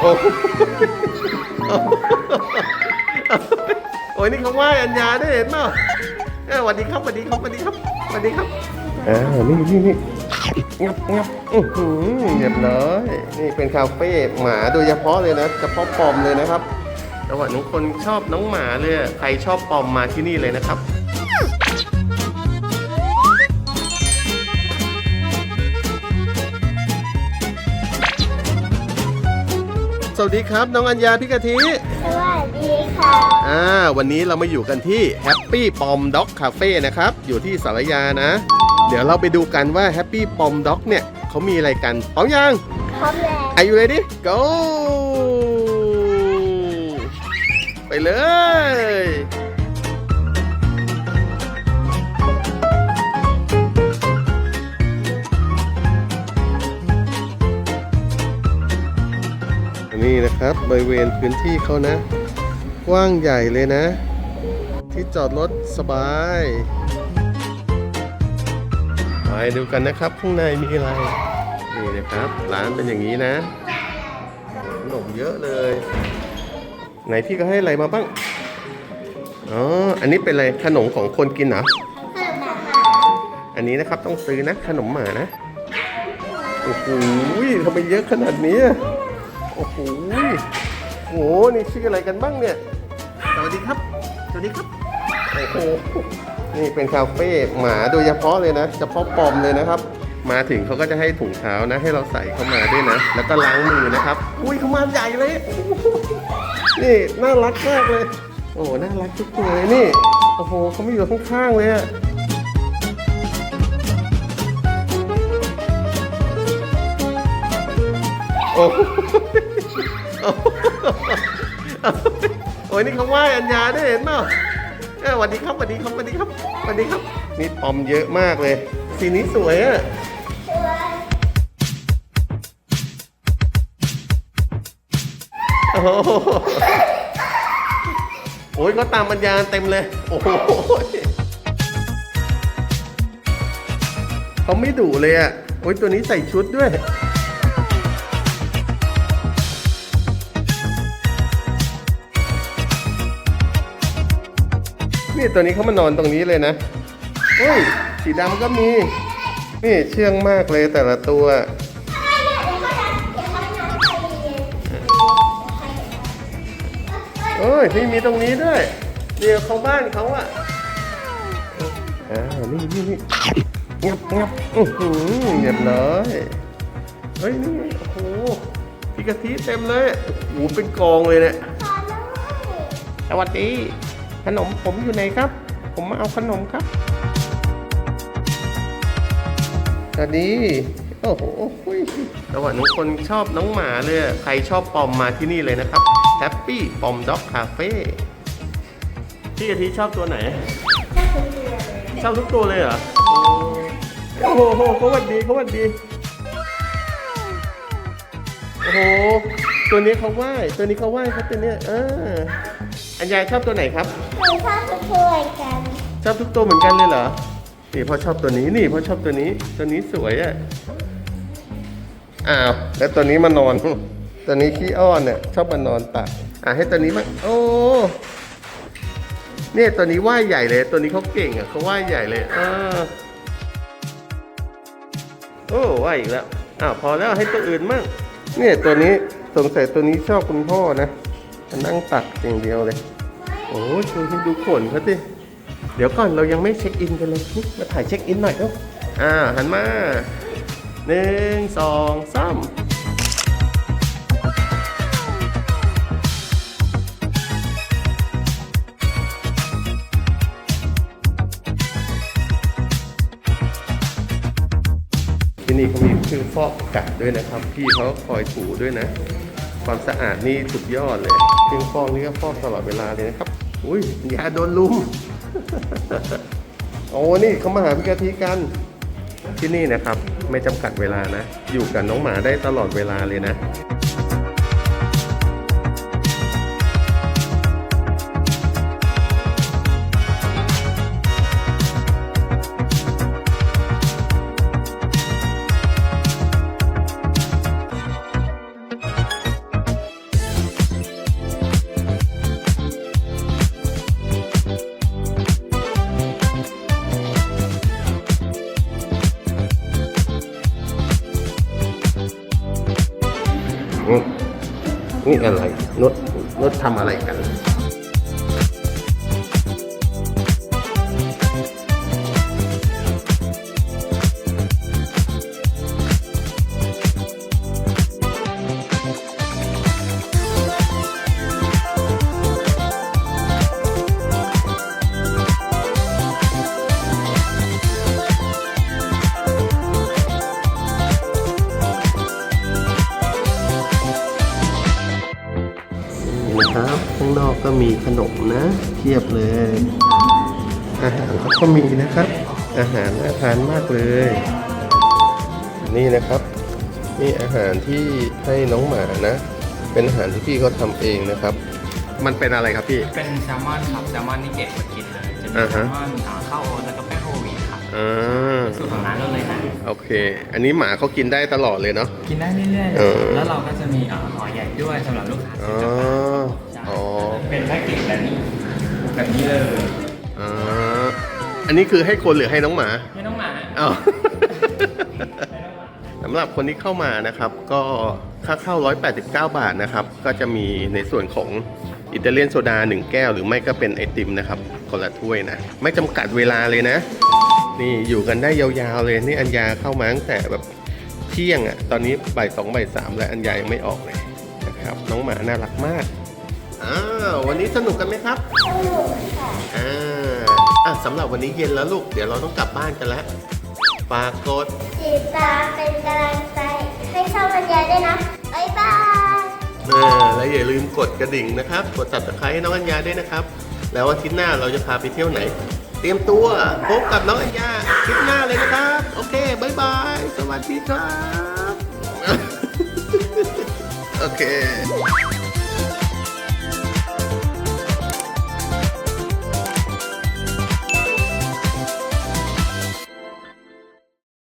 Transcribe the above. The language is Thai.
โอ้โอ้ยนี่เขาไหว้อัญญาได้เห็นเปล่าเออสวัสดีครับสวัสดีครับสวัสดีครับสวัสดีครับอ่านี่นี่นี่งับงับอื้อหือเรียบร้อยนี่เป็นคาเฟ่หมาโดยเฉพาะเลยนะเฉพาะปอมเลยนะครับแต่ว่าน้องคนชอบน้องหมาเลยใครชอบปอมมาที่นี่เลยนะครับ สวัสดีครับ น้องอัญญาพี่กะทิ สวัสดีค่ะ อ่า วันนี้เรามาอยู่กันที่ Happy Pom Dog Cafe นะครับ อยู่ที่สารยานะ เดี๋ยวเราไปดูกันว่า Happy Pom Dog เนี่ยเขามีอะไรกันพร้อมยังพร้อมแล้ว Are you ready go ไปเลย นี่นะครับบริเวณพื้นที่เขานะ กว้างใหญ่เลยนะ ที่จอดรถสบายไปดูกันนะครับข้างในมีอะไร นี่นะครับร้านเป็นอย่างนี้นะขนมเยอะเลย ไหนพี่ก็ให้อะไรมาบ้างอ๋ออันนี้เป็นอะไรขนมของคนกินเหรออันนี้นะครับต้องซื้อนะขนมหมานะโอ้โหทำไมเยอะขนาดนี้ โอ้โหโอ้โหนี่ชื่ออะไรกันบ้างเนี่ย สวัสดีครับ สวัสดีครับ โอ้โห นี่เป็นคาเฟ่หมาโดยเฉพาะเลยนะ เฉพาะปอมเลยนะครับ มาถึงเขาก็จะให้ถุงเท้านะ ให้เราใส่เข้ามาด้วยนะ แล้วก็ล้างมือนะครับ อุ้ยเขามาใหญ่เลย นี่น่ารักมากเลย โอ้ น่ารักทุกตัวเลยนี่ โอ้โหเขาไม่อยู่ข้างๆเลยอะ อ้โหโอ้ยนี่เขาไหว้อัญญาได้เห็นเปล่าเออสวัสดีครับสวัสดีครับสวัสดีครับสวัสดีครับ นี่ปอมเยอะมากเลย สีนี้สวยอะโอ้โหโอ้ยเขาตามอัญญาเต็มเลย โอ้โหเขาไม่ดุเลยอะ โอ้ยตัวนี้ใส่ชุดด้วย นี่ตัวนี้เขามานอนตรงนี้เลยนะเฮ้ยสีดำก็มี นี่เชื่องมากเลยแต่ละตัว เอ้ยนี่มีตรงนี้ด้วย เดี๋ยวเขาบ้านเขาอะอ่านี่นี่นี่งับงับอื้อหือเรียบร้อยเฮ้ยนี่โอ้โหพี่กะทิเต็มเลยโอ้โหเป็นกองเลยเนี่ยสวัสดี ขนมผมอยู่ไหนครับ ผมมาเอาขนมครับสวัสดีโอ้โหสวัสดีน้องคนชอบน้องหมาเลยอะใครชอบปอมมาที่นี่เลยนะครับ Happy Pom Dog Cafe พี่กะทิชอบตัวไหน ชอบทุกตัวเลยเหรอโอ้โหเขาหวัดดีเขาหวัดดีโอ้โหตัวนี้เขาไหว้ตัวนี้เขาไหว้ครับตัวเนี้ยเออ อัญญาชอบตัวไหนครับ หนูชอบจะช่วยกัน ชอบทุกตัวเหมือนกันเลยเหรอ นี่พ่อชอบตัวนี้นี่พ่อชอบตัวนี้ตัวนี้สวยอะ อ้าวแล้วตัวนี้มานอน ตัวนี้ขี้อ้อนเนี่ยชอบมานอนตักอะให้ตัวนี้มาโอ้เนี่ยตัวนี้ว่ายใหญ่เลย ตัวนี้เขาเก่งอะเขาว่ายใหญ่เลยเออโอ้ว่ายอีกแล้วอ้าวพอแล้วให้ตัวอื่นมั่งเนี่ยตัวนี้สงสัยตัวนี้ชอบคุณพ่อนะ นั่งตักอย่างเดียวเลย โอ้ยช่วยให้ดูขนเขาสิเดี๋ยวก่อนเรายังไม่เช็คอินกันเลยมาถ่ายเช็คอินหน่อยเอ้าอ่าหันมาหนึ่งสองสามที่นี่เขามีเครื่องฟอกอากาศด้วยนะครับ พี่เขาคอยถูด้วยนะ ความสะอาดนี่สุดยอดเลยเครื่องฟอกนี่ก็ฟอกตลอดเวลาเลยนะครับ อุ้ยอย่าโดนลุมโอ้นี่เขามาหาพี่กะทิกันที่นี่นะครับ ไม่จำกัดเวลานะ อยู่กับน้องหมาได้ตลอดเวลาเลยนะ นี่อะไรนดนดทำอะไรกัน มีขนมนะเทียบเลย อาหารก็มีนะครับ อาหารน่าทานมากเลย นี่นะครับ นี่อาหารที่ให้น้องหมานะ เป็นอาหารที่พี่เขาทำเองนะครับ มันเป็นอะไรครับพี่ เป็นแซลมอนครับแซลมอนนี่เก็บมากินเลย จะมีอ่าแซฮะ ลมอนอ่าข้าวโอ๊ตแล้วก็แป้งโฮลวีตครับอ่าสูตรของร้านเราเลยนะ โอเค อันนี้หมาเขากินได้ตลอดเลยเนาะ กินได้เรื่อยเออๆแล้วเราก็จะมีอ่าห่อใหญ่ด้วยสำหรับลูกค้าอ๋ที่อจะมาใช่อ๋อ เป็นแพ็กเกจแบบนี้แบบนี้เลยอ่าอันนี้คือให้คนหรือให้น้องหมาไม่ต้องหมาอ้าวสำหรับคนที่เข้ามานะครับ ก็ค่าเข้า 189 บาทนะครับ ก็จะมีในส่วนของอิตาเลียนโซดา 1 แก้ว หรือไม่ก็เป็นไอติมนะครับคนละถ้วยนะ ไม่จำกัดเวลาเลยนะ นี่อยู่กันได้ยาวๆเลย นี่อัญญาเข้ามาตั้งแต่แบบเที่ยงอะ่ะ ตอนนี้บ่ายสองบ่ายสามแล้วอัญญายังไม่ออกเลยนะครับ น้องหมาน่ารักมาก อ้าววันนี้สนุกกันไหมครับ สนุกค่ะอ่าอะสำหรับวันนี้เย็นแล้วลูก เดี๋ยวเราต้องกลับบ้านกันแล้วฝากกดติดตามเป็นกำลังใจให้ช่องบรรยายด้วยนะ บ๊ายบาย เออแล้วอย่าลืมกดกระดิ่งนะครับ กด subscribe ให้น้องอัญญาด้วยนะครับ แล้วอาทิตย์หน้าเราจะพาไปเที่ยวไหน เตรียมตัวพบกับน้องอัญญาอาทิตย์หน้าเลยนะครับ โอเคบายบาย สวัสดีครับ โอเค